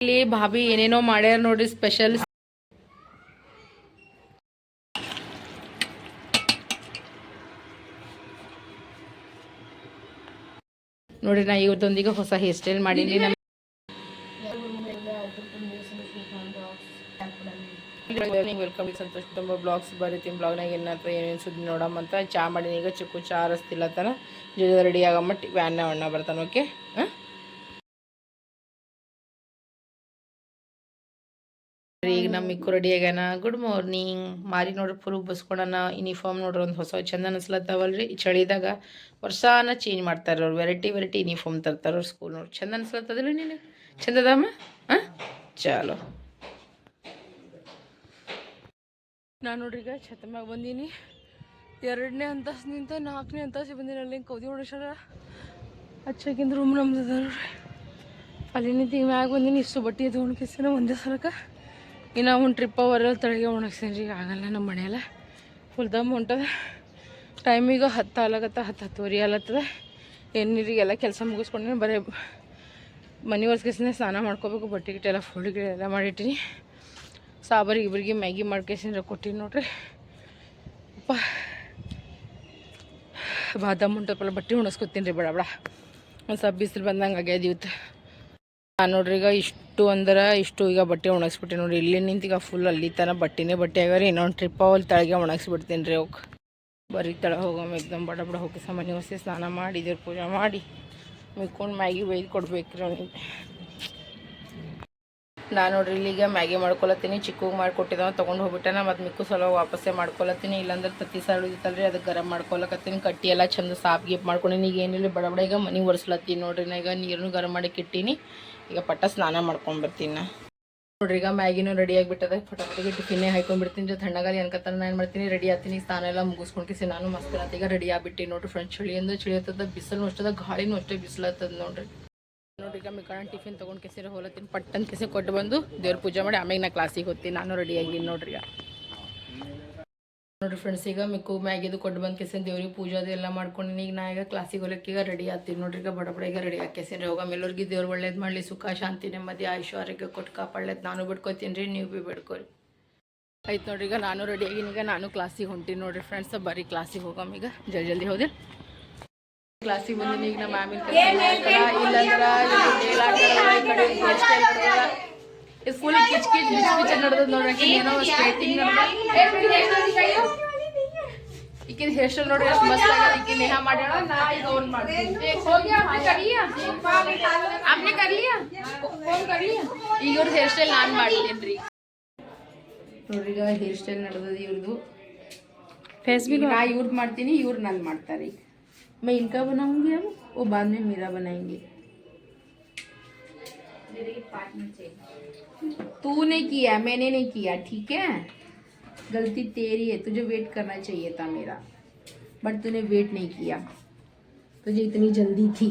ಇಲ್ಲಿ ಭಾಬಿ ಏನೇನೋ ಮಾಡ್ಯಾರ ನೋಡ್ರಿ ಸ್ಪೆಷಲ್ ನೋಡ್ರಿ ನಾ ಇವತ್ತೊಂದಿಗೆ ಹೊಸ ಹೇರ್ ಸ್ಟೈಲ್ ಮಾಡೀನಿ ನಮ್ಮ ವೆಲ್ಕಮ್ ಸಂತೋಷ್ ಕುಟುಂಬ ಬ್ಲಾಗ್ಸ್ ಬರೀತೀನಿ. ಬ್ಲಾಗ್ನಾಗ ಏನತ್ರ ಏನೇನು ಸುದ್ದಿ ನೋಡಮ್ಮಂತ ಚಾ ಮಾಡೀನಿ. ಈಗ ಚಿಕ್ಕು ಚಾ ಹರಿಸ್ತಿಲ್ಲತ್ತಾನ ಜೊತೆ ರೆಡಿ ಆಗಮ್ಮಟ್ಟು ವ್ಯಾನ್ನ ಅಣ್ಣ ಬರ್ತಾನೆ ಓಕೆ ಹಾಂ? ಈಗ ನಮ್ಮ ಇಕ್ಕು ರೆಡಿ ಆಗ್ಯಾನ. ಗುಡ್ ಮಾರ್ನಿಂಗ್ ಮಾರಿ ನೋಡ್ರಿ ಫುಲ್ ಬಸ್ಕೊಳನ ಯೂನಿಫಾರ್ಮ್ ನೋಡ್ರಿ, ಒಂದು ಹೊಸ ಚಂದ ಅನ್ಸ್ಲತ್ತಾವಲ್ರಿ. ಚಳಿದಾಗ ವರ್ಷಾನ ಚೇಂಜ್ ಮಾಡ್ತಾರೆ ಅವ್ರು. ವೆರೈಟಿ ವೆರೈಟಿ ಯೂನಿಫಾರ್ಮ್ ತರ್ತಾರೆ ಅವ್ರು ಸ್ಕೂಲ್ ನೋಡ್ರಿ. ಚಂದ ಅನ್ಸ್ಲತ್ತದಿಲ್ಲ ನೀನು ಚಂದದಮ್ಮ ಹಾಂ? ಚಾಲೋ. ನಾನು ನೋಡ್ರಿ ಈಗ ಛತ್ತ ಮ್ಯಾಗ ಬಂದೀನಿ. ಎರಡನೇ ಅಂತಸ್ತಿನಿಂದ ನಾಲ್ಕನೇ ಅಂತಸ್ತಿಗೆ ಬಂದೀನಿ ಅಲ್ಲಿ ಕೌದಿ ಹೊಡಿಸ್ಯಾರ ಹಚ್ಚಾಗಿಂದ ರೂಮ್ ನಮ್ದು ನೋಡ್ರಿ. ಅಲ್ಲಿ ನಿಂತು ಮ್ಯಾಗ ಬಂದೀನಿ. ಇಷ್ಟು ಬಟ್ಟೆ ಅದು ಒಣಗಿಸ್ತಾನೆ ಒಂದೇ ಸಲಕ ಇನ್ನು ಒಂದು ಟ್ರಿಪ್ ಅವರೆಲ್ಲ ತಳಗೆ ಒಣಗಿಸ್ತೀನಿ ರೀ ಆಗಲ್ಲ ನಮ್ಮ ಮನೆಯಲ್ಲ. ಫುಲ್ ದಮ್ ಹೊಂಟದ. ಟೈಮಿಗೆ ಹತ್ತು ಆಲಾಗತ್ತ ಹತ್ತು ಹತ್ತುವರೆ ಆಲತ್ತದ ಏನಿರಿ ಎಲ್ಲ ಕೆಲಸ ಮುಗಿಸ್ಕೊಂಡು ಬರೀ ಮನೆ ಒರೆಸ್ಕೇಸಿನ ಸ್ನಾನ ಮಾಡ್ಕೋಬೇಕು, ಬಟ್ಟೆ ಗಿಟ್ಟೆ ಎಲ್ಲ ಫುಲ್ ಗಿಡ ಎಲ್ಲ ಮಾಡಿಟ್ಟಿನಿ. ಸಾಬರ್ ಇಬ್ಬರಿಗೆ ಮ್ಯಾಗಿ ಮಾಡ್ಕೇಸಿಂದ್ರೆ ಕೊಟ್ಟಿನಿ ನೋಡ್ರಿ. ಅಪ್ಪ. ಬಾದಾಮ್ ಉಂಟಪ್ಪಲ್ಲ ಬಟ್ಟೆ ಉಣಸ್ಕೊತೀನಿ ರೀ ಬಡ. ಒಂದು ಸ್ವಲ್ಪ ಬಿಸಿಲು ಬಂದಂಗೆ ಆಗ್ಯಾದ ಇವತ್ತು. ನೋಡ್ರಿ, ಈಗ ಇಷ್ಟು ಅಂದ್ರೆ ಇಷ್ಟು ಈಗ ಬಟ್ಟೆ ಒಣಗಿಸ್ಬಿಟ್ಟೆ ನೋಡ್ರಿ. ಇಲ್ಲಿ ನಿಂತು ಈಗ ಫುಲ್ ಅಲ್ಲಿ ತನ ಬಟ್ಟೆನೇ ಬಟ್ಟೆ ಆಗ್ಯಾರ ಇನ್ನೊಂದು ಟ್ರಿಪ್ ಅವಲ್ಲಿ ತಳಗೆ ಒಣಗಿಸ್ಬಿಡ್ತೀನಿ ರೀ ಅವ್ಕೆ. ಬರೀ ತಳ ಹೋಗಮ್ಮ ಎಕ್ದಮ್ ಬಡ ಬಡ ಹೋಗಿ ಸಾಮಾನ್ಯ ಹೊಸ ಸ್ನಾನ ಮಾಡಿ ಇದ್ರ ಪೂಜೆ ಮಾಡಿ, ಮಿಕ್ಕೊಂಡು ಮ್ಯಾಗಿ ಒಯ್ದು ಕೊಡ್ಬೇಕ್ರಿ ಅವನಿಗೆ. ನಾನು ನೋಡ್ರಿ ಇಲ್ಲಿಗ ಮ್ಯಾಗಿ ಮಾಡ್ಕೊಳತ್ತೀನಿ, ಚಿಕ್ಕಗೆ ಮಾಡಿಕೊಟ್ಟಿದ್ದಾವ ತೊಗೊಂಡು ಹೋಗ್ಬಿಟ್ಟೆ ಮತ್ತು ಮಿಕ್ಕು ಸಲ ವಾಪಸ್ಸೇ ಮಾಡ್ಕೊಳತ್ತೀನಿ. ಇಲ್ಲಾಂದ್ರೆ ತತ್ತಿ ಸಾರು ರೀ ಅದು ಗರಂ ಮಾಡ್ಕೊಳಕತ್ತೀನಿ. ಕಟ್ಟಿ ಎಲ್ಲ ಚಂದ ಸಾಪ್ ಗೀಪ್ ಮಾಡ್ಕೊಂಡಿನಿ. ಈಗ ಏನಿಲ್ಲ, ಬಡ ಬಡ ಈಗ ಮನೆ ಒರೆಸ್ಲತ್ತೀನಿ ನೋಡ್ರಿ ನಾ, ಈಗ ನೀರನ್ನು ಗರಂ ಮಾಡಿಕ್ಕಿಟ್ಟೀನಿ ಈಗ ಪಟ್ಟ ಸ್ನಾನ ಮಾಡ್ಕೊಂಡ್ಬರ್ತೀನಿ ನೋಡ್ರಿ, ಈಗ ಮ್ಯಾಗಿನೂ ರೆಡಿ ಆಗಿಬಿಟ್ಟದ. ಫಟಾಫಟಿಗೆ ಟಿಫಿನ್ನೇ ಹಾಕೊಂಡ್ಬಿಡ್ತೀನಿ. ಜೊತೆ ತಣ್ಣಗಾಲಿ ಅನ್ಕತ್ತಾರ ನಾನು ಏನು ಮಾಡ್ತೀನಿ? ರೆಡಿ ಆಗ್ತೀನಿ. ಸ್ನಾನ ಎಲ್ಲ ಮುಗಿಸ್ಕೊಂಡ್ಕಿಸಿ ನಾನು ಮಸ್ತ್ ಈಗ ರೆಡಿ ಆಗ್ಬಿಟ್ಟು ನೋಡ್ರಿ ಫ್ರೆಂಡ್ಸ್ ಚಳಿ ಅಂದ್ರೆ ಚಳಿ ಆಗ್ತದ ಬಿಸಿಲು ಅಷ್ಟದ, ಗಾಳಿನೂ ಅಷ್ಟೇ ಬಿಸಿಲು ಆಗ್ತದ ನೋಡ್ರಿ. ನೋಡ್ರಿ, ಈಗ ಮಿಕ್ಕ ಟಿಫಿನ್ ತೊಗೊಂಡು ಕೆಸಿರ ಹೋಲತ್ತೀನಿ. ಪಟ್ಟನ್ ಕೆಸಿ ಕೊಟ್ಟು ಬಂದು ದೇವ್ರ ಪೂಜೆ ಮಾಡಿ ಆಮೇಲೆ ನಾ ಕ್ಲಾಸಿಗೆ ಹೋಗ್ತೀನಿ. ನಾನು ರೆಡಿ ಆಗಿನ ನೋಡ್ರಿ ನೋಡ್ರಿ ಫ್ರೆಂಡ್ಸ್ ಈಗ ಮಿಕ್ಕು ಮ್ಯಾಗಿದು ಕೊಟ್ಟು ಬಂದು ಕೆಸಿನ ದೇವ್ರಿಗೆ ಪೂಜೆ ಅದು ಎಲ್ಲ ಮಾಡ್ಕೊಂಡು ಈಗ ನಾ ಈಗ ಕ್ಲಾಸಿಗೆ ಹೋಗಕ್ಕೆ ಈಗ ರೆಡಿ ಆಗ್ತೀನಿ ನೋಡ್ರಿ, ಈಗ ಬಡ ಬಡ ಈಗ ರೆಡಿ ಆಕೇಸಿನ ಹೋಗ ಎಲ್ಲರಿಗೆ ದೇವ್ರು ಒಳ್ಳೇದು ಮಾಡಲಿ, ಸುಖ, ಶಾಂತಿ, ನೆಮ್ಮದಿ ಆಯುಷ ಕೊಟ್ಟು ಕಾಪಾಡ್ಲೈತೆ ನಾನು ಬಿಡ್ಕೊತೀನಿ ರೀ, ನೀವು ಭೀ ಬಿಡ್ಕೊರಿ ಆಯ್ತು ನೋಡ್ರಿ, ಈಗ ನಾನು ರೆಡಿ ಆಗಿನ, ಈಗ ನಾನು ಕ್ಲಾಸಿಗೆ ಹೊಂಟೀನಿ ನೋಡ್ರಿ ಫ್ರೆಂಡ್ಸ್ ಬರೀ ಕ್ಲಾಸಿಗೆ ಹೋಗಮ್ಮ ಈಗ ಜಲ್ದಿ ಜಲ್ದಿ ಹೋದೆ ಕ್ಲಾಸಿಗೆ ಬಂದಿನಿ, ಈಗ ನಮ್ಮ ಮ್ಯಾಮಿನ ಇಲ್ಲಾಂದ್ರ ಫುಲ್ ಕಿಚ್ ಕಿಚ್ ಬಿಚ್ ಬಿಚ್ ನಡೆದದ ನೋಡ್ರಿ ಏನೋ ಸ್ಟ್ರೈಟಿಂಗ್ ಈಕಿನ ಹೇರ್ ಸ್ಟೈಲ್ ನೋಡಿ ಎಷ್ಟು ಮಸ್ತ್ ಆಗದ ಈಕಿ ನೇಹ ಮಾಡ್ಯಾಳ ನಾ ಈಗ ಅವ್ನ್ ಮಾಡ್ತೀನಿ ಹೋಗಿ आपने कर लिया आपने कर लिया फोन कर लिया ಈಗ ಇವ್ರ ಹೇರ್ ಸ್ಟೈಲ್ ನಾನ್ ಮಾಡ್ತೀನಿ ರೀ ನೋಡ್ರಿ ಈಗ ಹೇರ್ ಸ್ಟೈಲ್ ನಡೆದದ ಇವ್ರದ್ದು ಫೇಸ್ भी ನಾ ಇವ್ರದ್ದು ಮಾಡ್ತೀನಿ ಇವ್ರು ನಾನು ಮಾಡ್ತಾರೆ ಈಗ मैं इनका बनाऊंगी अब वो बाद में मेरा बनाएंगे तूने किया मैंने नहीं किया ठीक है? गलती तेरी है तुझे वेट करना चाहिए था मेरा बट तूने वेट नहीं किया। तुझे इतनी जल्दी थी।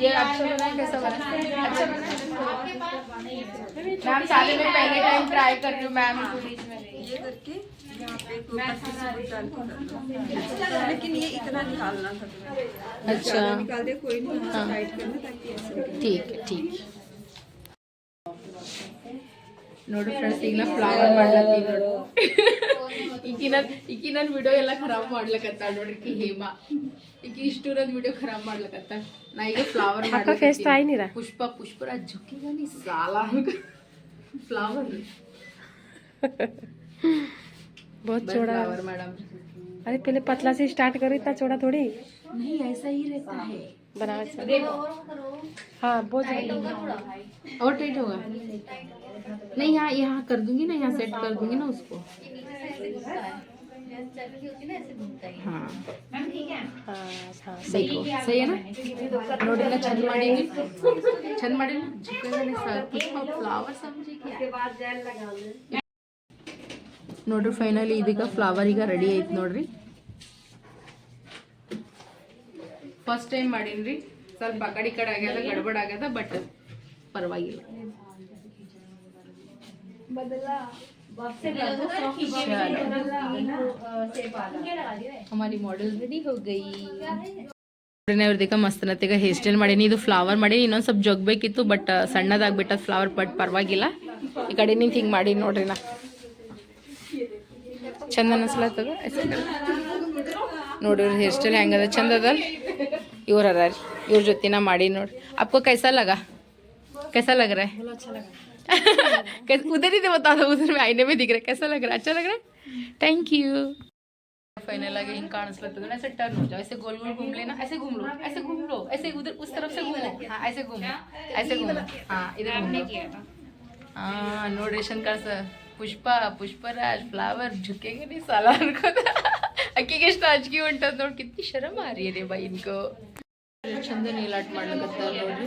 ये अच्छा बना कैसा बना? अच्छा बना। मैम में पहले टाइम ट्राई कर रही हूँ मैम ये करके यहाँ पे लेकिन ये इतना निकालना था। अच्छा। निकाल दे कोई नहीं ताकि ऐसे निकले। ठीक है। ठीक ನೋಡ್ರಿ ಫ್ರೆಂಡ್ಸ್ ಈಗ ನಾ ಫ್ಲವರ್ ಮಾಡ್ಲತ್ತೀನಿ ನೋಡಿ ಈಕಿ ನನ್ ಈಕಿ ನನ್ನ ವಿಡಿಯೋ ಎಲ್ಲ ಖರಾಬ್ ಮಾಡ್ಲಕತ್ತಾಳ ನೋಡ್ರಿ ಈಕಿ ಹೇಮಾ ಈಕಿ ಇಷ್ಟು ನನ್ನ ವಿಡಿಯೋ ಖರಾಬ್ ಮಾಡ್ಲಕತ್ತಾಳ ನಾ ಈಗ ಫ್ಲವರ್ ಮಾಡ್ಲಕತ್ತೀನಿ ಪುಷ್ಪ ಪುಷ್ಪರಾಜ್ झुकेगा नहीं साला फ्लावर बहुत चौड़ा फ्लावर मैडम अरे पहले पतला से स्टार्ट करो इतना चौड़ा थोड़ी नहीं ऐसा ही रहता है बनारस से हाँ बहुत ज्यादा और टाइट होगा नहीं यहाँ यहाँ कर दूँगी ना यहाँ सेट कर दूँगी ना उसको। हाँ। सही हाँ, है सही है ना? छन मड़ेगी छन फ्लावर नोड्री क्या। फ्लवर रेडी ಇದಕ್ಕೆ ಫ್ಲವರ್ फस्ट टाइम ಐತೆ स्वल्प ಫಸ್ಟ್ ಟೈಮ್ ಮಾಡೀನಿ ರೀ ಸ್ವಲ್ಪ हमारी मॉडल रेडी हो गई ಇವ್ರದೀಗ ಮಸ್ತನತ್ತೀಗ ಹೇರ್ ಸ್ಟೈಲ್ ಮಾಡೀನಿ ಇದು ಫ್ಲವರ್ ಮಾಡೀನಿ ಇನ್ನೊಂದು ಸ್ವಲ್ಪ ಜಗ್ಬೇಕಿತ್ತು ಬಟ್ ಸಣ್ಣದಾಗ್ಬಿಟ್ಟದ ಫ್ಲವರ್ ಬಟ್ ಪರವಾಗಿಲ್ಲ ಈ ಕಡೆ ನಿಂತು ಹಿಂಗೆ ಮಾಡೀನಿ ನೋಡ್ರಿ ನಾ ಚಂದ ಅನಿಸ್ಲತ್ತದ ನೋಡಿ ಇವ್ರ ಹೇರ್ ಸ್ಟೈಲ್ ಹೆಂಗದ ಚಂದ ಅದ ಇವ್ರ ಅದ ರೀ ಇವ್ರ ಜೊತೆ ನಾ ಮಾಡಿ ನೋಡಿ आपको कैसा लगा कैसा लग रहा है कैसे उधर ही तो बता दो उधर में आईने में दिख रहा है। कैसा लग रहा है? अच्छा लग रहा है? थैंक यू फाइनल आगे इन कारण से लगता है तो ऐसे टर्न हो जाओ ऐसे गोल गोल घूम लेना ऐसे घूम लो ऐसे घूम लो ऐसे उधर उस तरफ़ से घूम लो। हाँ ऐसे घूम ऐसे घूम। हाँ इधर घूम हाँ नो रेशन का सर पुष्पा पुष्पराज फ्लावर झुकेगा नहीं साला उनको ಅಕ್ಕಿಗೆ ಎಷ್ಟು ಅಜ್ಗಿ ಉಂಟದ ನೋಡಿ ಕಿತ್ತಿ ಶರಮ ಆ ರೀ ಬೈ ಇನ್ಕೋ ಚಂದ ನೀಲಾಟ ಮಾಡ್ಲಿಕತ್ತಾರ ನೋಡ್ರಿ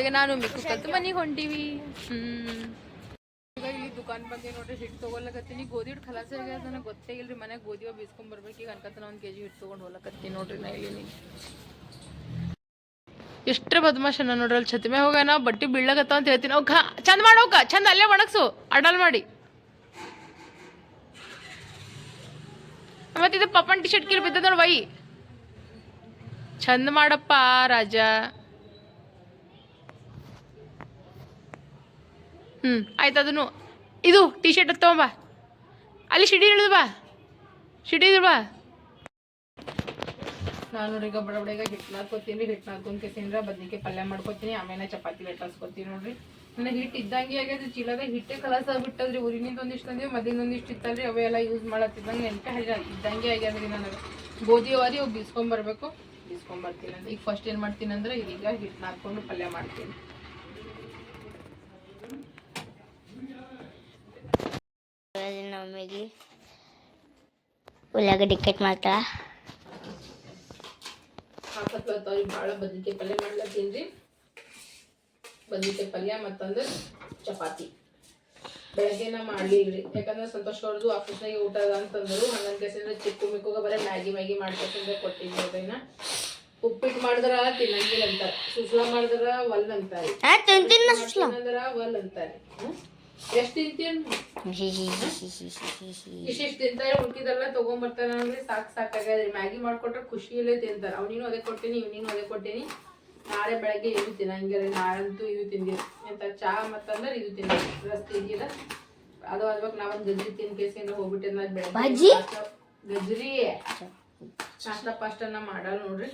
ಈಗ ನಾನು ಮಿಕ್ಕು ಕಲ್ತು ಮನೆಗೆ ಹೊಂಟೀವಿ. ಹ್ಮ್. ಈಗ ಇಲ್ಲಿ ದುಕಾನ್ ಬಗ್ಗೆ ನೋಡ್ರಿ ಹಿಟ್ಟು ತೊಗೊಳಕತ್ತೀನಿ ಗೋಧಿ ಹಿಟ್ಟು ಖಲಾಸ ಆಗ್ಯದ ನನಗೆ ಗೊತ್ತೇ ಇಲ್ರಿ. ಮನೆಗೆ ಗೋಧಿ ಬೀಸ್ಕೊಂಡ್ ಬರ್ಬೇಕು. ಈಗ ಅನ್ಕತನ ಒಂದು ಕೆಜಿ ಹಿಟ್ಟು ತೊಗೊಂಡು ಹೋಗ್ಲಕತ್ತೀನಿ ನೋಡ್ರಿ ನಾ ಇಲ್ಲಿ ಎಷ್ಟ್ರ ಬದ್ಮಾಶನ ನೋಡ್ರಿ ಅಲ್ಲಿ ಛತಿ ಮ್ಯಾಗ ಹೋಗ್ಯಾನ ಬಟ್ಟೆ ಬೀಳಕತ್ತ ಅಂತ ಹೇಳ್ತೀನಿ. ಅವ್ಕ ಚಂದ ಮಾಡೋಕ ಚಂದ ಅಲ್ಲೇ ಒಣಗ್ಸು ಅಡಲ್ ಮಾಡಿ. ಮತ್ತೆ ಇದು ಪಪ್ಪನ್ ಟಿ ಶರ್ಟ್ ಕಿಲ್ ಬಿದ್ದದ ನೋಡಿ ವೈ. ಚಂದ ಮಾಡಪ್ಪ ರಾಜ. ಹ್ಞೂ ಆಯ್ತು, ಅದನ್ನು ಇದು ಟಿ ಶರ್ಟ್ ತೊಗೊಂಬಾ ಅಲ್ಲಿ ಶಿಡಿ ಇಳಿದು ಬಾ. ಶಿಡಿ ಇಳಿದು ಬಾ. ನಾನು ನೋಡ್ರಿ ಬಡ ಬಡ ಹಿಟ್ಟು ನಾದ್ಕೋತೀನಿ ಹಿಟ್ಟು ನಾದ್ಕೊಂಡ್ ಕೇಸಿಂದ್ರ ಬದ್ನಿಕಾಯಿ ಪಲ್ಯ ಮಾಡ್ಕೊತೀನಿ, ಆಮೇಲೆ ಚಪಾತಿ ಲಟ್ಟಾಸ್ಕೊತೀನಿ ನೋಡ್ರಿ. ನನಗೆ ಹಿಟ್ಟು ಇದ್ದಂಗೆ ಆಗ್ಯದ, ಚೀಲದಾಗ ಹಿಟ್ಟೆ ಕಲಸ ಬಿಟ್ಟದ್ರಿ. ಊರಿನಿಂದ ಒಂದಿಷ್ಟು ತಂದಿವಿ ಮದಿನ ಒಂದಿಷ್ಟು ಇತ್ತಲ್ರಿ ಅವೆಲ್ಲ ಯೂಸ್ ಮಾಡತ್ತಿದ್ದಂಗೆ ಎಂಟ ಹಜ ಇದ್ದಂಗೆ ಆಗ್ಯದ್ರಿ ನನಗೆ. ಗೋಧಿ, ಅವರಿ ಅವು ಬೀಸ್ಕೊಂಬರ್ಬೇಕು. ಬೀಸ್ಕೊಂಬರ್ತೀನಿ ಅಂದ್ರೆ ಈಗ ಫಸ್ಟ್ ಏನು ಮಾಡ್ತೀನಿ ಅಂದ್ರೆ ಈಗ ಹಿಟ್ಟು ನಾದ್ಕೊಂಡು ಪಲ್ಯ ಮಾಡ್ತೀನಿ. ನಮಗೆ ಉಳ್ಳಾಗಡ್ಡಿ ಕಟ್ ಮಾಡ್ತಾ ಹಾಕತ್ಲತ್ತವ್ರಿ ಭಾಳ ಬದ್ನಿಕಾಯಿ ಪಲ್ಯ ಮಾಡ್ಲತ್ತೀನಿ ರೀ. ಬದ್ನಿಕಾಯಿ ಪಲ್ಯ ಮತ್ತಂದ್ರೆ ಚಪಾತಿ. ಬೆಳಗ್ಗೆ ನಾ ಮಾಡ್ಲಿಲ್ರಿ ಯಾಕಂದ್ರೆ ಸಂತೋಷ್ ಅವ್ರದ್ದು ಆಫೀಸ್ನಾಗೆ ಊಟ ಅದ ಅಂತಂದ್ರು. ಹಂಗಂತ ಕೇಸಿಂದ್ರೆ ಚಿಕ್ಕು ಮಿಕ್ಕುಗ ಬರೀ ಮ್ಯಾಗಿ ಮ್ಯಾಗಿ ಮಾಡ್ಕೊತಿಂದ್ರೆ ಕೊಟ್ಟಿದ್ವಿ ಅದನ್ನ. ಉಪ್ಪಿಟ್ಟು ಮಾಡಿದ್ರ ತಿನ್ನಂಗಿಲ್ಲ ಅಂತಾರೆ. ಸುಸ್ಲಾ ಮಾಡಿದ್ರ ಒಲ್ ಅಂತಾರೆ. ಅಂದ್ರ ಒಲ್ ಅಂತಾರಿ. ಎಷ್ಟು ತಿಂತೀನಿ ಇಷ್ಟಿಷ್ಟು ತಿಂತಾರೆ ಉಳ್ಕಿದೆಲ್ಲ ತಗೊಂಬರ್ತಾರ ಅಂದ್ರೆ ಸಾಕ್ ಸಾಕಾಗ್ಯದ್ರಿ ಮ್ಯಾಗಿ ಮಾಡ್ಕೊಟ್ರೆ ಖುಷಿಯಲ್ಲೇ ತಿಂತಾರೆ. ಅವ್ನಿಗೂ ಅದೇ ಕೊಡ್ತೀನಿ ಇವ್ನಿಗೂ ಅದೇ ಕೊಡ್ತೀನಿ. ನಾಳೆ ಬೆಳಗ್ಗೆ ಇದು ತಿನ್ನಂಗಿಲ್ಲ ನಾಳಂತೂ ಇದು ತಿಂದಿರಿ ಎಂತ ಚಾ ಮತ್ತಂದ್ರೆ ಇದು ತಿಂದಿರಿ ರಸ್ತೆ ತಿಂದಿರ ಅದು ಅದ್ವಾಗ ನಾವೊಂದು ಗಜ್ರಿ ತಿನ್ ಕೇಸಿಂದ ಹೋಗ್ಬಿಟ್ಟಿದ್ದ ಬೆಳಗ್ಗೆ. ಗಜ್ರಿ ನಾಷ್ಟ. ಅನ್ನ ಮಾಡಲ್ಲ ನೋಡ್ರಿ.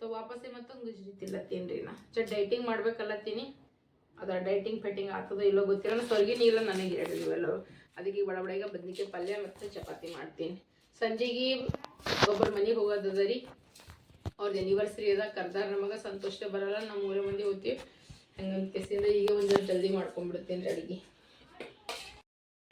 ಸೊ ವಾಪಸ್ಸೇ ಮತ್ತೊಂದು ಗಜ್ರಿ ತಿನ್ಲತ್ತೀನಿ ನಾ. ಚ ಡೈಟಿಂಗ್ ಮಾಡ್ಬೇಕಲ್ಲತ್ತೀನಿ ಅದ ಡೈಟಿಂಗ್ ಫೈಟಿಂಗ್ ಆಗ್ತದೋ ಇಲ್ಲೋ ಗೊತ್ತಿಲ್ಲ ಸ್ವರ್ಗಿನ ಸ್ವರ್ಗಿ ನೀಲ್ಲ ನನಗೆ ಎರಡು ಇವೆಲ್ಲರೂ ಅದಕ್ಕೆ ಬಡ ಬಡಗ ಬದ್ನಿಕಾಯಿ ಪಲ್ಯ ಮತ್ತು ಚಪಾತಿ ಮಾಡ್ತೀನಿ. ಸಂಜೆಗೆ ಒಬ್ಬರ ಮನೆಗೆ ಹೋಗೋದದ ರೀ. ಅವ್ರದ್ದು ಎನಿವರ್ಸರಿ ಅದ. ಕರ್ದಾರ ನಮಗೆ ಸಂತೋಷ ಬರಲ್ಲ. ನಮ್ಮ ಮೂರೇ ಮಂದಿ ಹೋಗ್ತೀವಿ. ಹಂಗಂತ ಕೆಸಿಂದ ಈಗ ಒಂದು ಜಲ್ದಿ ಮಾಡ್ಕೊಂಡ್ಬಿಡ್ತೀನಿ ಅಡಿಗೆ.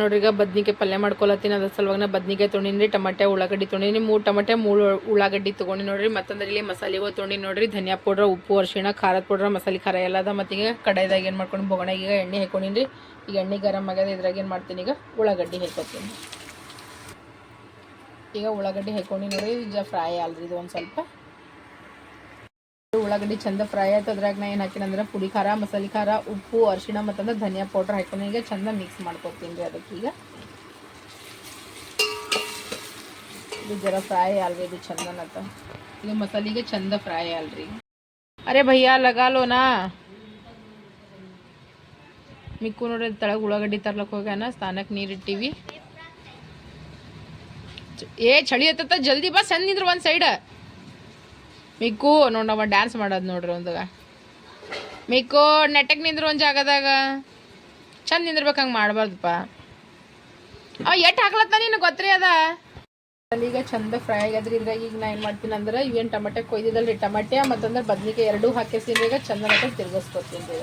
ನೋಡ್ರಿ ಈಗ ಬದ್ನಿಕಾಯಿ ಪಲ್ಯ ಮಾಡ್ಕೊಳತ್ತೀನಿ, ಅದ್ರ ಸಲುವಾಗಿ ನಾ ಬದ್ನಿಕಾಯಿ ತೊಗೊಂಡಿನಿ ಟಮಟೆ ಉಳ್ಳಾಗಡ್ಡಿ ತೊಗೊಂಡಿನಿ, ಮೂರು ಟಮಟೆ, ಮೂರು ಉಳ್ಳಾಗಡ್ಡಿ ತೊಗೊಂಡು ನೋಡ್ರಿ, ಮತ್ತಂದ್ರೆ ಇಲ್ಲಿ ಮಸಾಲೆಗಳು ತೊಗೊಂಡಿನಿ ನೋಡ್ರಿ, ಧನಿಯಾ ಪೌಡ್ರ್, ಉಪ್ಪು, ಅರಿಶಿಣ, ಖಾರದ ಪೌಡ್ರ್, ಮಸಾಲೆ ಖಾರ ಎಲ್ಲ ಅದ, ಮತ್ತು ಈಗ ಕಡಾಯಿದಾಗ ಏನು ಮಾಡ್ಕೊಂಡು ಬೋಗಣಾಗ ಈಗ ಎಣ್ಣೆ ಹಾಕೊಂಡಿನಿ ಈಗ ಎಣ್ಣೆ ಗರಂ ಆಗ್ಯದ, ಇದ್ರಾಗ ಏನು ಮಾಡ್ತೀನಿ ಈಗ ಉಳ್ಳಾಗಡ್ಡಿ ಹಾಕೋತೀನಿ. ಈಗ ಉಳ್ಳಾಗಡ್ಡಿ ಹಾಕೊಂಡು ನೋಡ್ರಿ, ಈಗ ಫ್ರೈ ಅಲ್ರಿ ಇದು ಒಂದು ಸ್ವಲ್ಪ. ಉಳ್ಳಾಗಡ್ಡಿ ಚಂದ ಫ್ರೈ ಆಯ್ತು. ಅದ್ರಾಗ ನಾ ಏನ್ ಹಾಕಿನ ಅಂದ್ರೆ ಪುಡಿ ಖಾರ, ಮಸಾಲೆ ಖಾರ, ಉಪ್ಪು, ಅರಿಶಿಣ ಮತ್ತಂದ್ರೆ ಧನಿಯಾ ಪೌಡರ್ ಹಾಕೊಂಡು ಈಗ ಚಂದ ಮಿಕ್ಸ್ ಮಾಡ್ಕೊತೀನಿ ರೀ ಅದಕ್ಕೆ ಈಗ. ಇದು ಜರ ಫ್ರೈ ಅಲ್ರಿ ಇದು ಚಂದನತ ಇದು ಮಸಾಲಿಗೆ ಚಂದ ಫ್ರೈ ಅಲ್ರಿ ಅರೆ ಭಯ್ಯ, ಲಗಾಲೋನಾ? ಮಿಕ್ಕು ನೋಡ್ರಿ ತಳಗ ಉಳ್ಳಾಗಡ್ಡಿ ತರ್ಲಕ್ ಹೋಗ್ಯಾನ ಸ್ನಾನಕ್ಕೆ ನೀರು ಇಟ್ಟಿವಿ. ಏ, ಚಳಿ ಹತ್ತತ್ತ, ಜಲ್ದಿ ಬಾ, ಸಣ್ಣ ಒಂದು ಸೈಡ್ ಮಿಕ್ಕು ನೋಡವ ಡ್ಯಾನ್ಸ್ ಮಾಡೋದು ನೋಡ್ರಿ ಒಂದಾಗ ಮಿಕ್ಕು ನೆಟ್ಟಕ್ಕೆ ನಿಂದ್ರು ಒಂದು ಜಾಗದಾಗ. ಚಂದ ನಿಂದಿರ್ಬೇಕು ಹಂಗೆ ಮಾಡಬಾರ್ದಪ್ಪ. ಅವ ಎಟ್ಟು ಹಾಕ್ಲತ್ತ ನೀನು ಗೊತ್ತರಿ ಅದ? ಈಗ ಚಂದ ಫ್ರೈ ಆಗ್ಯದ್ರಿ ಇದ್ರಾಗ ಈಗ ನಾ ಏನು ಮಾಡ್ತೀನಿ ಅಂದ್ರೆ ಇವೇನು ಟಮಟೆ ಕೊಯ್ದಿದ್ದಲ್ರಿ, ಟಮಾಟೆ ಮತ್ತಂದ್ರೆ ಬದ್ನಿಕಾಯಿ ಎರಡೂ ಹಾಕಿಸ್ತೀನಿ ಈಗ ಚಂದ ಮಟ್ಟ ತಿರ್ಗಿಸ್ಕೊತೀನಿ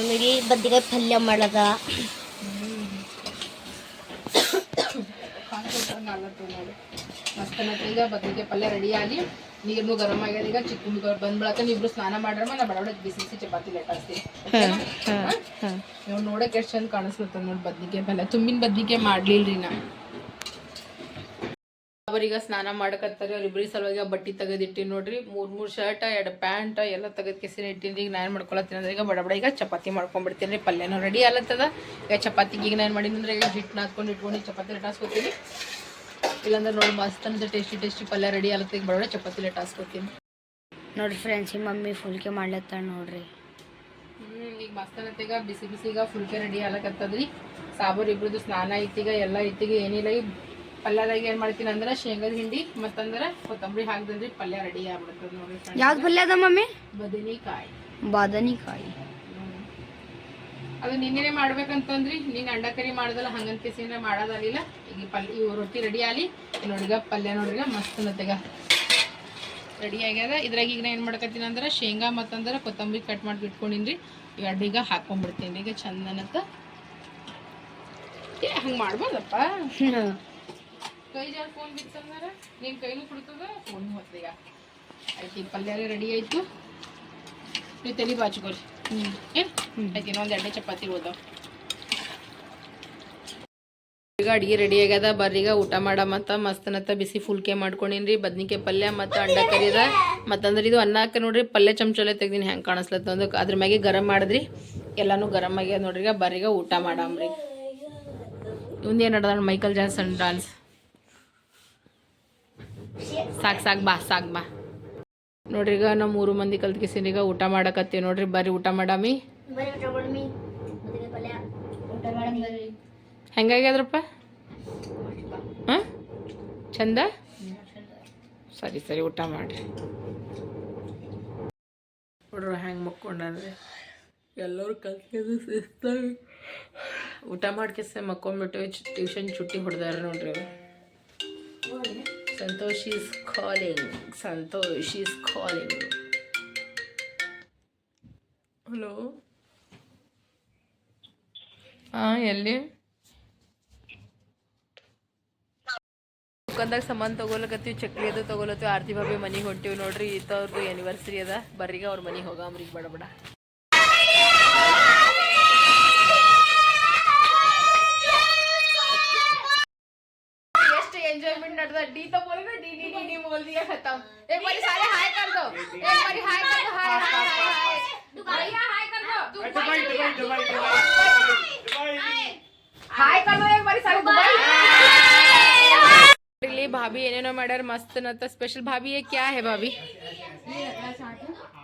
ನೋಡಿ ಬದ್ನಿಕಾಯಿ ಪಲ್ಯ ಮಾಡದ. ಆಲತ್ತದ ನೋಡಿ. ಮಸ್ತ್ ಮತ್ತೆ ಈಗ ಬದ್ನಿಕಾಯಿ ಪಲ್ಯ ರೆಡಿ ಆಗಿ ನೀರ್ನು ಗರಂ ಆಗ್ಯದ. ಈಗ ಚಿಕ್ಕ ಬಂದ್ಬಿಡಕ ಇಬ್ರು ಸ್ನಾನ ಮಾಡ್ರಮ್ಮ ನಾ ಬಡಬಡ ಬಿಸಿ ಬಿಸಿ ಚಪಾತಿ ಲೆಟಾಸ್ತೀನಿ ನೀವು ನೋಡಕ್ ಎಷ್ಟು ಚಂದ ಕಾಣಿಸ್ತ ನೋಡಿ ಬದ್ನಿಕಾಯಿ ಪಲ್ಯ. ತುಂಬಿನ ಬದ್ನಿಕಾಯಿ ಮಾಡ್ಲಿಲ್ರಿ ನಾ ಅವ್ರೀಗ ಸ್ನಾನ ಮಾಡಕತ್ತಾರೆ. ಅವ್ರಿಬ್ರಿ ಸಲುವಾಗಿ ಬಟ್ಟೆ ತೆಗೆದಿಟ್ಟಿನಿ ನೋಡ್ರಿ. ಮೂರ್ ಮೂರ್ ಶರ್ಟ್ ಎರಡು ಪ್ಯಾಂಟ್ ಎಲ್ಲ ತೆಗೆದ್ ಕೆಸಿನ ಇಟ್ಟಿನಿ ಈಗ ನಾನು ಮಾಡ್ಕೊಳತ್ತೀನಿ ಅಂದ್ರೆ ಈಗ ಬಡಬಡ ಬಡ ಈಗ ಚಪಾತಿ ಮಾಡ್ಕೊಂಡ್ಬಿಡ್ತೀನಿ ರೀ. ಪಲ್ಯನೂ ರೆಡಿ ಆಲತ್ತದ ಈಗ ಚಪಾತಿಗೆ ಈಗ ನಾನು ಮಾಡಿದ್ರೆ ಈಗ ಹಿಟ್ಟು ನಾದ್ಕೊಂಡು ಇಟ್ಕೊಂಡು ಚಪಾತಿ ಲೆಟಾಸ್ಕೊತೀನಿ ಇಲ್ಲಾಂದ್ರೆ ನೋಡಿ ಮಸ್ತ್ ಅಂದ್ರೆ ಟೇಸ್ಟಿ ಟೇಸ್ಟಿ ಪಲ್ಯ ರೆಡಿ ಆಲತ್ತ ಈಗ ಚಪಾತಿ ಲೇಟ್ ಹಾಸ್ಕೊತೀನಿ ನೋಡ್ರಿ ಫ್ರೆಂಡ್ಸ್ ಈ ಮಮ್ಮಿ ಫುಲ್ಕೆ ಮಾಡ್ಲತ್ತಾಳ ನೋಡ್ರಿ. ಈಗ ಮಸ್ತ್ ಬಿಸಿ ಬಿಸಿ ಈಗ ಫುಲ್ಕೆ ರೆಡಿ ಆಗ್ಲಕತ್ತದ್ರಿ. ಸಾಬೂರ್ ಇಬ್ರದ್ದು ಸ್ನಾನ ಐತಿಗ ಎಲ್ಲ ಐತಿಗ ಏನಿಲ್ಲ. ಈ ಪಲ್ಯದಾಗ ಏನ್ ಮಾಡ್ತೀನಿ ಅಂದ್ರೆ ಶೇಂಗದ ಹಿಂಡಿ ಮತ್ತಂದ್ರೆ ಕೊತ್ತಂಬರಿ ಹಾಕ್ದಂದ್ರಿ ಪಲ್ಯ ರೆಡಿ ಆಗ್ಬಿಡ್ತದ ನೋಡ್ರಿ. ಯಾವ್ದು ಪಲ್ಯ ಅದ ಮಮ್ಮಿ? ಬದನೆಕಾಯಿ. ಬಾದನಿಕಾಯಿ. ಅದು ನಿನ್ನೆನೆ ಮಾಡ್ಬೇಕಂತಂದ್ರಿ. ನೀನು ಅಂಡ ಕರಿ ಮಾಡೋದಲ್ಲ, ಹಂಗಂತ ಕೇಸಿನ ಮಾಡೋದಾಗಿಲ್ಲ ಈಗ ಈ ಪಲ್ಯ ಇವು ರೊಟ್ಟಿ ರೆಡಿ ಆಲಿ ನೋಡಿಗ ಪಲ್ಯ ನೋಡ್ರಿಗ ಮಸ್ತ್ ಅನ್ನತ್ತೆಗ. ರೆಡಿ ಆಗ್ಯದ. ಇದ್ರಾಗ ಈಗ ಏನ್ ಮಾಡ್ಕತ್ತೀನಿ ಅಂದ್ರೆ, ಶೇಂಗಾ ಮತ್ತಂದ್ರೆ ಕೊತ್ತಂಬರಿ ಕಟ್ ಮಾಡಿ ಇಟ್ಕೊಂಡಿನ್ರಿ. ಈಗ ಅಡ್ಡಿಗ ಹಾಕೊಂಡ್ಬಿಡ್ತೀನಿ ಈಗ ಚಂದ ಏ, ಹಂಗೆ ಮಾಡ್ಬೋದಪ್ಪ. ಕೈ ಜಾರ್ ಫೋನ್ ಬಿತ್ತಂದ್ರೆ, ನಿನ್ ಕೈನೂ ಕುಡ್ತದ ಫೋನ್ ಹೊತ್ತೀಗ ಆಯ್ತು, ಈ ಪಲ್ಯ ರೆಡಿ ಆಯ್ತು. ನೀವು ತಲೆ ಬಾಚ್ಕೊರಿ. ಏನ್ ಆಯ್ತು ಇನ್ನೊಂದು ಚಪಾತಿ ಈಗ ಅಡಿಗೆ ರೆಡಿ ಆಗ್ಯದ. ಬರ್ರೀಗ ಊಟ ಮಾಡ ಮತ್ತ ಮಸ್ತನತ್ತ ಬಿಸಿ ಫುಲ್ಕೆ ಮಾಡ್ಕೊಂಡಿನ್ರಿ. ಬದ್ನಿಕಾಯಿ ಪಲ್ಯ ಮತ್ತು ಅಂಡ ಕರಿಯದ ಮತ್ತಂದ್ರೆ ಇದು ಅನ್ನ ಹಾಕ ನೋಡ್ರಿ ಪಲ್ಯ ಚಮಚಲೆ ತೆಗ್ದಿನಿ ಹೆಂಗೆ ಕಾಣಿಸ್ಲತ್ತ ಒಂದು ಅದ್ರ ಮ್ಯಾಗೆ ಗರಂ ಮಾಡಿದ್ರಿ. ಎಲ್ಲಾನು ಗರಂ ಆಗ್ಯದ ನೋಡ್ರಿ. ಈಗ ಬರ್ರೀಗ ಊಟ ಮಾಡಾಮ್ರಿ ಇವಂದೇನು ನಡ್ದಾಳ ಮೈಕಲ್ ಜಾನ್ಸನ್ ಡಾನ್ಸ್ ಸಾಕ್ ಸಾಕ್ ಬಾ ಸಾಕ್ ಬಾ. ನೋಡ್ರಿ, ಈಗ ನಾವು ಮೂರು ಮಂದಿ ಕಲ್ತ್ಕಿಸಿನ ಈಗ ಊಟ ಮಾಡಕತ್ತೀವಿ ನೋಡ್ರಿ. ಬರ್ರಿ, ಊಟ ಮಾಡಾಮಿ. ಹೆಂಗಾಗ್ಯದ್ರಪ್ಪ? ಹಾಂ? ಚಂದ? ಸರಿ ಸರಿ, ಊಟ ಮಾಡಿ ನೋಡ್ರಿ, ಹೆಂಗೆ ಮಕ್ಕೊಂಡ್ರೆ ಎಲ್ಲರೂ ಕಲ್ತ್ಕೊಂಡು ಸಿಸ್ತಾವೆ ಊಟ ಮಾಡ್ಕೆಸ ಮಕ್ಕೊಂಬಿಟ್ಟು ಟ್ಯೂಷನ್ ಚುಟ್ಟಿ ಹೊಡೆದಾರ ನೋಡ್ರಿ. Santosh is calling Santosh is calling hello ಹಾಂ ಎಲ್ಲಿ? ದುಕಾನ್ದಾಗ ಸಾಮಾನು ತಗೊಳಕತ್ತೀವಿ ಚಕ್ಲಿ ಅದು ತಗೊಳತ್ತೀವಿ ಆರ್ತಿ ಭಾಭಿ ಮನೆಗೆ ಹೊಂಟಿವಿ ನೋಡ್ರಿ ಈತ ಅವ್ರದ್ದು ಆ್ಯನಿವರ್ಸರಿ ಅದ. ಬರ್ರಿಗೆ ಅವ್ರ ಮನೆಗೆ ಹೋಗಾಮ್ರಿಗೆ ಬಡ ಬಡ. एंजॉयमेंट नट डी तो बोले ना डी डी डी डी बोल दिया खत्म। एक बार सारे हाय कर दो। एक बार हाय कर दो हाय हाय हाय हाय दुबई हाय कर दो। Dubai Dubai Dubai Dubai hi कर दो एक बार सारे दुबई। भाभी इन्होंने मर्डर मस्त नता तो स्पेशल भाभी ये क्या है भाभी?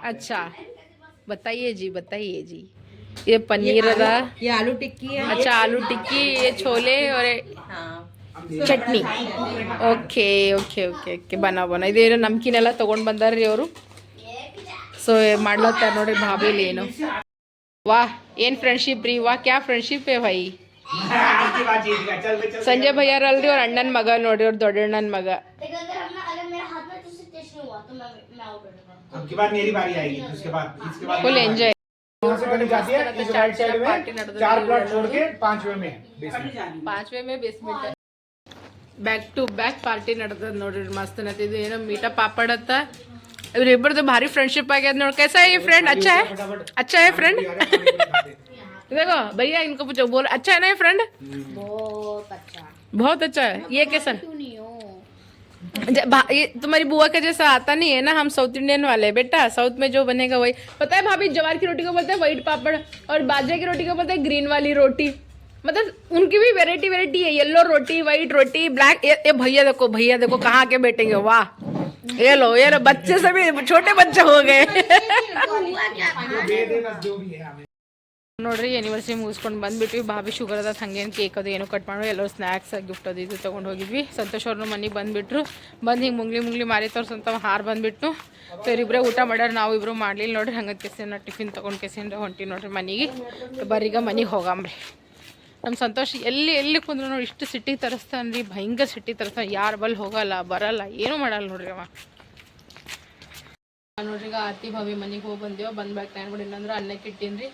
अच्छा। बताइए जी बताइए जी। ये पनीर ये, आलू टिक्की है। अच्छा आलू टिक्की ये छोले और हाँ। Chutney okay okay okay okay ಬನ ಬನ ಇದೇನು ನಮ್ಕಿನ್ ಎಲ್ಲ ತೊಗೊಂಡು ಬಂದಾರ್ರಿ ಅವರು ಸೊ ಮಾಡ್ಲತ್ತಾರ ನೋಡ್ರಿ ಭಾಬಿಲಿ ಏನು ವಾಹ್ ಏನ್ ಫ್ರೆಂಡ್ಶಿಪ್ ರೀ ವಾಹ್ ಕ್ಯಾ ಫ್ರೆಂಡ್ಶಿಪ್ ಏ ಭಾಯಿ ಸಂಜಯ್ ಭಯ್ಯಾರ ಅಲ್ರಿ ಅವ್ರ ಅಣ್ಣನ ಮಗ ನೋಡ್ರಿ ಅವ್ರ ದೊಡ್ಡಣ್ಣನ ಮಗ अब की बार मेरी बारी आएगी उसके बाद इसके बाद ಫುಲ್ ಎಂಜಾಯ್ वहाँ से बनी जाती है इस राइट साइड पार्टी में नडदल चार है। प्लॉट छोड़ के पांचवे में basement। ಪಾಂಚವೆ May basement back to back party ನಡ್ದದ ನೋಡ್ರಿ ಮಸ್ತ್ ನತ್ತಿದ್ದು ಏನೋ ಮೀಟ ಪಾಪಡ್ ಅತ್ತ ಇವ್ರಿಬ್ಬರದು ಭಾರಿ ಫ್ರೆಂಡ್ಶಿಪ್ ಆಗ್ಯದ ನೋಡಿ कैसा है ये फ्रेंड अच्छा है अच्छा है फ्रेंड देखो भैया इनको पूछो बोल अच्छा है ना ये फ्रेंड बहुत अच्छा है ये कैसा है? ज- भा- ये तुम्हारी बुआ का जैसा आता नहीं है ना हम साउथ इंडियन वाले बेटा साउथ में जो बनेगा वही पता है भाभी जवार की रोटी को बोलते हैं व्हाइट पापड़ और बाजरे की रोटी को बोलते हैं ग्रीन वाली रोटी मतलब उनकी भी वेराइटी वेराइटी है येलो रोटी व्हाइट रोटी ब्लैक ये, ये भैया देखो भैया देखो कहाँ के बैठेंगे वाह ये लो ये लो बच्चे सभी छोटे बच्चे हो गए जो वेद है ना जो भी है हमें ನೋಡ್ರಿ ಆನಿವರ್ಸರಿ ಮುಗಿಸ್ಕೊಂಡು ಬಂದ್ಬಿಟ್ವಿ ಭಾಬಿ ಶುಗರ್ ಅದ ಹಂಗೇನು ಕೇಕ್ ಅದು ಏನೋ ಕಟ್ ಮಾಡಿ ಎಲ್ಲರೂ ಸ್ನ್ಯಾಕ್ಸ್ ಗಿಫ್ಟ್ ಅದು ಇದು ತೊಗೊಂಡು ಹೋಗಿದ್ವಿ ಸಂತೋಷ್ ಅವ್ರನ್ನ ಮನೆಗೆ ಬಂದುಬಿಟ್ರು ಬಂದು ಹಿಂಗೆ ಮುಂಗ್ಲಿ ಮುಂಗ್ಲಿ ಮಾರಿ ತೋರ್ಸಂತ ಹಾರು ಬಂದುಬಿಟ್ಟು ಇವರಿಬ್ಬರೇ ಊಟ ಮಾಡ್ಯಾರ ನಾವು ಇಬ್ಬರು ಮಾಡಲಿಲ್ಲ ನೋಡ್ರಿ ಹಂಗೆ ಕೆಸಿನ ಟಿಫಿನ್ ತೊಗೊಂಡು ಕೆಸಿಂದ ಹೊಂಟಿ ನೋಡ್ರಿ ಮನೆಗೆ ಬರೀಗ ಮನೆಗೆ ಹೋಗಾಮ್ರಿ ನಮ್ಮ ಸಂತೋಷ, ಎಲ್ಲಿ ಎಲ್ಲಿ ಕುಂದ್ರು ನೋಡಿ ಇಷ್ಟು ಸಿಟ್ಟಿಗೆ ತರಿಸ್ತಾನೆ ರೀ, ಭಯಂಕರ ಸಿಟ್ಟಿಗೆ ತರಿಸ್ತಾನೆ. ಯಾರ ಬಲ್ಲಿ ಹೋಗಲ್ಲ, ಬರಲ್ಲ, ಏನೂ ಮಾಡಲ್ಲ ನೋಡ್ರಿ ಅವ. ನೋಡ್ರಿ ಈಗ ಆರತಿ ಭಾವಿ ಮನೆಗೆ ಹೋಗಿ ಬಂದೇವು ಬಂದ್ಬೇಕು ನಾನು ಕೂಡ ಇನ್ನಂದ್ರೆ ಅನ್ನಕ್ಕೆ ಇಟ್ಟೀನಿ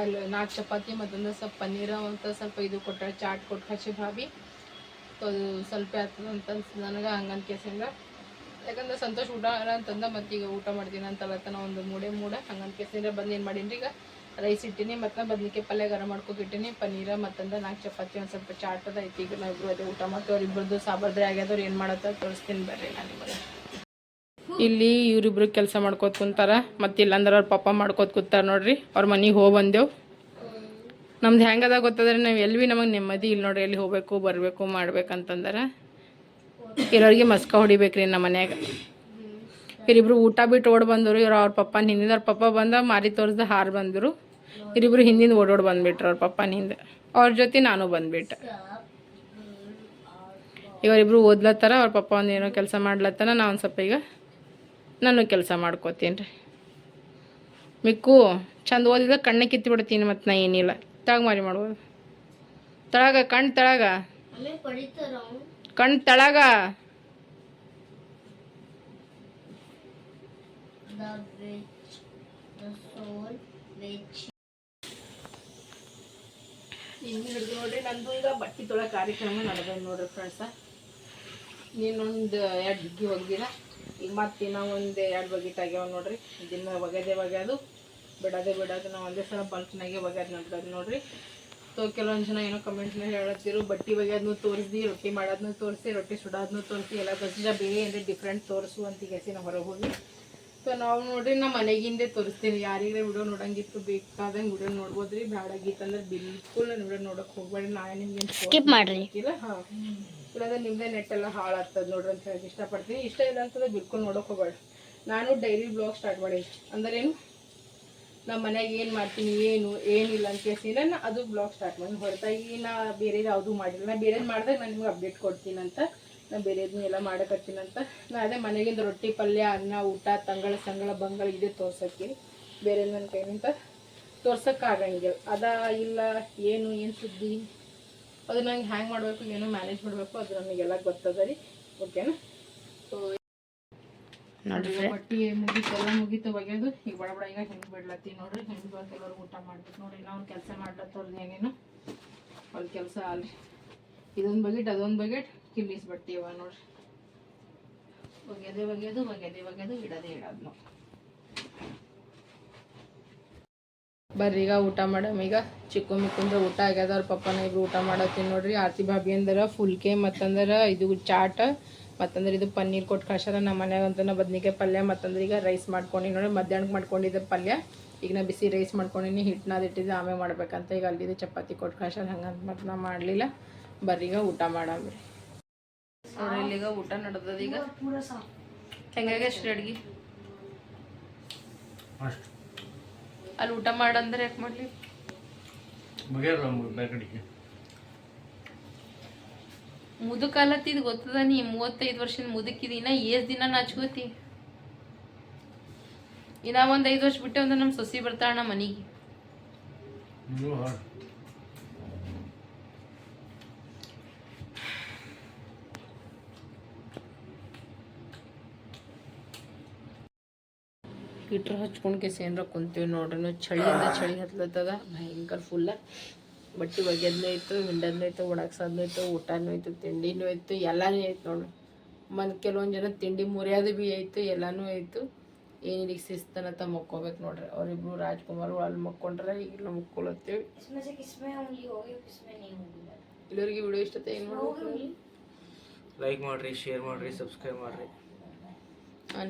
ಅಲ್ಲಿ ನಾಲ್ಕು ಚಪಾತಿ ಮತ್ತೊಂದು ಸ್ವಲ್ಪ ಪನ್ನೀರ ಅಂತ ಸ್ವಲ್ಪ ಇದು ಕೊಟ್ಟಾರೆ ಚಾಟ್ ಕೊಟ್ಟು ಹಚ್ಚಿ ಭಾವಿ. ಅದು ಸ್ವಲ್ಪ ಆಗ್ತದೆ ಅಂತ ಅನ್ಸ್ತದೆ ನನಗೆ ಹಂಗನ್ ಕೇಸಿಂದ ಯಾಕಂದ್ರೆ ಸಂತೋಷ ಊಟ ಅಂತಂದ ಮತ್ತೀಗ ಊಟ ಮಾಡ್ತೀನಿ ಅಂತಲತ್ತನ ಒಂದು ಮೂಡೆ ಮೂಡ, ಹಂಗನ್ ಕೇಸಿಂದ ಬಂದು ಏನು ಮಾಡೀನಿ ಈಗ. ರೈಸ್ ಇಟ್ಟಿನಿ, ಮತ್ತು ಬದ್ನಿಕಾಯಿ ಪಲ್ಯ ಗರಂ ಮಾಡ್ಕೊಗಿಟ್ಟಿನಿ ಪನ್ನೀರ, ಮತ್ತಂದ ನಾಲ್ಕು ಚಪಾತಿ, ಒಂದು ಸ್ವಲ್ಪ ಚಾಟದ ಐತಿ ಈಗ ನಾವು ಇಬ್ರು ಅದೇ ಊಟ ಮಾಡ್ತೀವಿ ಅವ್ರಿಬ್ರದ್ದು ಸಾಬರ್ದ್ರೆ ಆಗ್ಯದವ್ರು ಏನು ಮಾಡತ್ತ ತೋರಿಸ್ತೀನಿ ಬರ್ರಿ ನಾನು ಇಲ್ಲಿ ಇವರಿಬ್ರು ಕೆಲಸ ಮಾಡ್ಕೋತ ಕುಂತಾರ, ಮತ್ತು ಇಲ್ಲಾಂದ್ರೆ ಅವ್ರ ಪಪ್ಪ ಮಾಡ್ಕೋತ ಕೂತಾರ ನೋಡ್ರಿ, ಅವ್ರ ಮನೆಗೆ ಹೋಗಿ ಬಂದೆವು. ನಮ್ದು ಹೆಂಗದ ಗೊತ್ತಂದ್ರೆ, ನಾವು ಎಲ್ಲಿ ಭೀ ನಮಗೆ ನೆಮ್ಮದಿ ಇಲ್ಲ ನೋಡ್ರಿ, ಎಲ್ಲಿ ಹೋಗ್ಬೇಕು, ಬರಬೇಕು, ಮಾಡ್ಬೇಕಂತಂದ್ರೆ. ಇರೋರಿಗೆ ಮಸ್ಕ ಹೊಡಿಬೇಕ್ರಿ ನಮ್ಮ ಮನ್ಯಾಗ. ಇವರಿಬ್ರು ಊಟ ಬಿಟ್ಟು ಓಡ್ ಬಂದರು ಇವ್ರು ಅವ್ರ ಪಪ್ಪ ಹಿಂದಿಂದ ಅವ್ರ ಪಪ್ಪ ಬಂದ, ಮಾರಿ ತೋರಿಸ್ದ ಹಾರು ಬಂದರು. ಇವರಿಬ್ರು ಹಿಂದಿಂದ ಓಡೋಡ್ ಬಂದ್ಬಿಟ್ರು ಅವ್ರ ಪಪ್ಪನಿಂದ ಅವ್ರ ಜೊತೆ ನಾನು ಬಂದ್ಬಿಟ್ಟೆ. ಇವರಿಬ್ರು ಓದ್ಲತ್ತಾರ ಅವ್ರ ಪಪ್ಪ ಒಂದು ಏನೋ ಕೆಲಸ ಮಾಡ್ಲತ್ತಾನ ನಾ ಒಂದು ಸ್ವಲ್ಪ ಈಗ ನಾನು ಕೆಲಸ ಮಾಡ್ಕೋತೀನಿ ರೀ. ಮಿಕ್ಕು ಚಂದ ಓದಿದ ಕಣ್ಣ ಕಿತ್ತಿ ಬಿಡ್ತೀನಿ ಮತ್ತು ನಾ ಏನಿಲ್ಲ. ತಳಗ ಮಾರಿ ಮಾಡ್ಬೋದು. ತಳಗ ಕಣ್ಣು ತಳಗ. ಕಣ್ಣು ತಳಗ. ಹಿಂಗೆ ಹಿಡಿದು ನೋಡ್ರಿ, ನಂದು ಈಗ ಬಟ್ಟೆ ತೊಳೋ ಕಾರ್ಯಕ್ರಮ ನಡೆದ ನೋಡ್ರಿ ಫ್ರೆಂಡ್ಸ ನೀನೊಂದು ಎರಡು ಡಿಗ್ಗಿ ಒಗ್ದಿನ ಈಗ ಮತ್ತೆ ನಾವು ಒಂದು ಎರಡು ಬಕೆಟ್ ಆಗ್ಯಾವ ನೋಡ್ರಿ. ದಿನ ಒಗೆದೆ ಒಗೆಯೋದು ಬಿಡೋದೇ ಬಿಡೋದು ನಾವು ಒಂದೇ ಸಲ ಬಲ್ಕ್ನಾಗೆ ಒಗೆಯೋದು ನಡ್ದದು ನೋಡ್ರಿ. ಸೊ ಕೆಲವೊಂದು ಜನ ಏನೋ ಕಮೆಂಟ್ನಾಗ ಹೇಳತ್ತಿರು ಬಟ್ಟೆ ಒಗ್ಯೋದನ್ನು ತೋರಿಸಿ, ರೊಟ್ಟಿ ಮಾಡೋದನ್ನು ತೋರಿಸಿ, ರೊಟ್ಟಿ ಸುಡೋದನ್ನು ತೋರಿಸಿ, ಎಲ್ಲ ತೋರಿಸಿದ ಬೇರೆ ಅಂದರೆ ಡಿಫ್ರೆಂಟ್ ತೋರಿಸು ಅಂತ ಗೆಸಿ ನಾವು ಹೊರಗೆ ಹೋಗಿ. ಸೊ ನಾವು ನೋಡ್ರಿ ನಮ್ಮ ಮನೆಗಿಂದೆ ತೋರಿಸ್ತೀನಿ. ಯಾರಿಗ್ರೆ ವಿಡಿಯೋ ನೋಡಂಗಿತ್ತು ಬೇಕಾದಂಗೆ ವಿಡಿಯೋ ನೋಡ್ಬೋದ್ರಿ. ಬ್ಯಾಡಾಗಿತ್ತಂದ್ರೆ ಬಿಲ್ಕುಲ್ ನಾನು ವಿಡಿಯೋ ನೋಡಕ್ ಹೋಗ್ಬೇಡಿ. ನಾ ನಿಮ್ಗೆ ಸ್ಕಿಪ್ ಮಾಡ್ರಿ. ಇಲ್ಲ ಹಾಂ. ಇಲ್ಲಾಂದ್ರೆ ನಿಮ್ಮದೇ ನೆಟ್ ಎಲ್ಲ ಹಾಳಾಗ್ತದೆ ನೋಡ್ರಿ ಅಂತ ಹೇಳಕ್ ಇಷ್ಟಪಡ್ತೀನಿ. ಇಷ್ಟ ಇಲ್ಲ ಅಂತಂದ್ರೆ ಬಿಲ್ಕುಲ್ ನೋಡಕ್ ಹೋಗ್ಬೇಡ. ನಾನು ಡೈಲಿ ಬ್ಲಾಗ್ ಸ್ಟಾರ್ಟ್ ಮಾಡಿ ಅಂದ್ರೆ ಏನು ನಮ್ಮ ಮನೆಗೆ ಏನು ಮಾಡ್ತೀನಿ ಏನು ಏನಿಲ್ಲ ಅಂತ ಕೇಳ್ತೀನಿ ನಾನು ಅದು ಬ್ಲಾಗ್ ಸ್ಟಾರ್ಟ್ ಮಾಡಿ ಹೊರತಾಗಿ ನಾ ಬೇರೆ ಯಾವುದು ಮಾಡಿಲ್ಲ. ನಾ ಬೇರೆ ಮಾಡಿದಾಗ ನಾನು ನಿಮ್ಗೆ ಅಪ್ಡೇಟ್ ಕೊಡ್ತೀನಂತ ನಾ ಬೇರೆದನ್ನ ಎಲ್ಲ ಮಾಡಕತ್ತೀನಂತ ನಾ ಅದೇ ಮನೆಗಿಂದ ರೊಟ್ಟಿ ಪಲ್ಯ ಅನ್ನ ಊಟ ತಂಗಳ ಸಂಗಳ ಬಂಗಳ ಇದೆ ತೋರ್ಸಕ್ಕೆ. ಬೇರೆ ನನ್ನ ಕೈನಿಂದ ತೋರ್ಸೋಕ್ಕಾಗಂಗಿಲ್ಲ ಅದ ಇಲ್ಲ ಏನು ಏನು ಸುದ್ದಿ? ಅದು ನಂಗೆ ಹ್ಯಾಂಗೆ ಮಾಡಬೇಕು ಏನು ಮ್ಯಾನೇಜ್ ಮಾಡಬೇಕು ಅದು ನಮಗೆಲ್ಲ ಗೊತ್ತದ ರೀ. ಓಕೆನಾ ಸೊ ನೋಡ್ರಿ ಬಟ್ಟಿ ಮುಗೀತು ಎಲ್ಲ ಮುಗೀತು ಒಗೆಯೋದು ಈಗ ಬಡ ಬಡ ಈಗ ಹೆಂಗೆ ಬಿಡ್ಲತ್ತಿ ನೋಡ್ರಿ. ಹೆಂಗೆ ಬಂದು ಎಲ್ಲರೂ ಊಟ ಮಾಡ್ಬೇಕು ನೋಡ್ರಿ. ನಾವು ಕೆಲಸ ಮಾಡ್ಲತ್ತವ್ರದ್ದು ಹೆಂಗೇನು. ಅವ್ರ ಕೆಲಸ ಅಲ್ರಿ. ಇದೊಂದು ಬಗೆಟ್ ಅದೊಂದು ಬಗೆಟ್ ಕಿಲ್ಲಿಸ್ ಬಟ್ಟೆ ಅವ ನೋಡ್ರಿ ಒಗೆದೆ ಒಗೆದು ಒಗೆದೆ ಒಗೆದು ಇಡದೇ ಇಡೋದು ನಾವು ಬರ್ರಿ ಈಗ ಊಟ ಮಾಡಮ್. ಈಗ ಚಿಕ್ಕು ಮಿಕ್ಕಂದ್ರೆ ಊಟ ಆಗ್ಯದ ಅವ್ರ ಪಪ್ಪನ ಇಬ್ರು ಊಟ ಮಾಡತ್ತೀನಿ ನೋಡ್ರಿ. ಆರತಿ ಭಾಬಿ ಅಂದ್ರೆ ಫುಲ್ಕೆ, ಮತ್ತಂದ್ರೆ ಇದು ಚಾಟ್, ಮತ್ತಂದ್ರೆ ಇದು ಪನ್ನೀರ್ ಕೊಟ್ಟು ಕಳ್ಸ್ಯಾರ ನಮ್ಮ ಮನ್ಯಾಗ ಅಂತ ನಾ ಬದ್ನಿಕಾಯಿ ಪಲ್ಯ, ಮತ್ತಂದ್ರೆ ಈಗ ರೈಸ್ ಮಾಡ್ಕೊಂಡಿನಿ ನೋಡಿ ಮಧ್ಯಾಹ್ನಕ್ಕೆ ಮಾಡ್ಕೊಂಡಿದ್ದೆ ಪಲ್ಯ, ಈಗ ನಾ ಬಿಸಿ ರೈಸ್ ಮಾಡ್ಕೊಂಡಿನಿ ಹಿಟ್ಟನಾದ ಇಟ್ಟಿದ್ದೆ ಆಮೇಲೆ ಮಾಡ್ಬೇಕಂತ ಈಗ ಅಲ್ಲಿದ್ದು ಚಪಾತಿ ಕೊಟ್ಟು ಕಳ್ಸ್ಯಾರ. ಹಂಗಂತ ಮತ್ತೆ ನಾ ಮಾಡಲಿಲ್ಲ. ಬರ್ರಿ ಈಗ ಊಟ ಮಾಡಮ್ರಿ. ನೋಡ್ರಿ ಈಗ ಊಟ ನಡೆದದ ಈಗ? ಹೆಂಗಾಗ ಎಷ್ಟು ಅಡ್ಗಿ? ಅಲ್ಲಿ ಊಟ ಮಾಡಂದ್ರೆ ಯಾಕೆ ಮಾಡ್ಲಿ? ಮುದುಕಾಲತ್ತಿದ್ ಗೊತ್ತದ ನೀ ಮೂವತ್ತೈದು ವರ್ಷದ ಮುದುಕಿದಿ ಇನ್ನ ಏಸ್ ದಿನ ನಾಚ್ಕೋತಿ? ಇನ್ನ ಒಂದ್ ಐದು ವರ್ಷ ಬಿಟ್ಟೆ ಅಂದ್ರೆ ನಮ್ಮ ಸೊಸಿ ಬರ್ತಾಳ ಮನಿಗೆ. ಗಿಟ್ರ್ ಹಚ್ಕೊಂಡು ಕೇಸ್ ಏನಾರ ಕುಂತೀವಿ ನೋಡ್ರಿ. ನಾವು ಚಳಿಯಿಂದ ಚಳಿ ಹತ್ಲತ್ತದ. ಭಯಂಕರ ಫುಲ್ಲ ಬಟ್ಟೆ ಒಗ್ಯದ್ನೂ ಆಯ್ತು ಹಿಂಡದ್ನೂ ಆಯ್ತು ಒಣಗ್ಸೋದ್ನೂ ಆಯ್ತು ಊಟನೂ ಆಯ್ತು ತಿಂಡಿನೂ ಇತ್ತು ಎಲ್ಲನೂ ಆಯ್ತು ನೋಡ್ರಿ. ಮತ್ತು ಕೆಲವೊಂದು ಜನ ತಿಂಡಿ ಮುರಿಯೋದು ಭೀ ಆಯ್ತು ಎಲ್ಲನೂ ಆಯಿತು. ಏನಿಗೆ ಸಿಸ್ತನ ತ ಮಕ್ಕೋಬೇಕು ನೋಡ್ರಿ. ಅವರಿಬ್ರು ರಾಜ್ಕುಮಾರ್ ಅಲ್ಲಿ ಮಕ್ಕೊಂಡ್ರೆ ಈಗ ನಾವು ಮಕ್ಕೊಳತ್ತೀವಿ ಇಲ್ಲರಿಗೆ ವಿಡಿಯೋ ಇಷ್ಟ ಏನು ಮಾಡಿ ಲೈಕ್ ಮಾಡ್ರಿ ಶೇರ್ ಮಾಡ್ರಿ ಸಬ್ಸ್ಕ್ರೈಬ್ ಮಾಡ್ರಿ.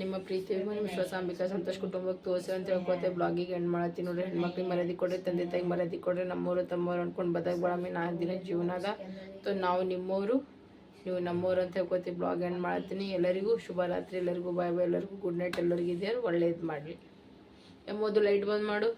ನಿಮ್ಮ ಪ್ರೀತಿ ವಿಶ್ವಾಸ ಅಂಬಿಕಾ ಸಂತೋಷ್ ಕುಟುಂಬಕ್ಕೆ ತೋರಿಸಿ ಅಂತ ಹೇಳ್ಕೊತೆ ಬ್ಲಾಗಿಗೆ ಎಂಡ್ ಮಾಡತ್ತೀನಿ ನೋಡ್ರಿ. ಹೆಣ್ಮಕ್ಳಿಗೆ ಮರ್ಯಾದೆ ಕೊಡ್ರಿ, ತಂದೆ ತಾಯಿಗೆ ಮರ್ಯಾದೆ ಕೊಡ್ರಿ. ನಮ್ಮೂರು ತಮ್ಮವ್ರು ಅನ್ಕೊಂಡು ಬದಾಗ ಬಾಳಮಿ ನಾಲ್ಕು ದಿನ ಜೀವನದ ಸೊ ನಾವು ನಿಮ್ಮವರು ನೀವು ನಮ್ಮವ್ರು ಅಂತ ಹೇಳ್ಕೊತೀವಿ ಬ್ಲಾಗ್ ಎಂಡ್ ಮಾಡ್ತೀನಿ. ಎಲ್ಲರಿಗೂ ಶುಭ ರಾತ್ರಿ ಎಲ್ಲರಿಗೂ ಬಾಯ್ ಬಾಯ್ ಎಲ್ಲರಿಗೂ ಗುಡ್ ನೈಟ್ ಎಲ್ಲರಿಗೂ ಇದೆಯಾ ಒಳ್ಳೇದು ಮಾಡಲಿ. ಮೊದಲು ಲೈಟ್ ಬಂದ್ ಮಾಡು.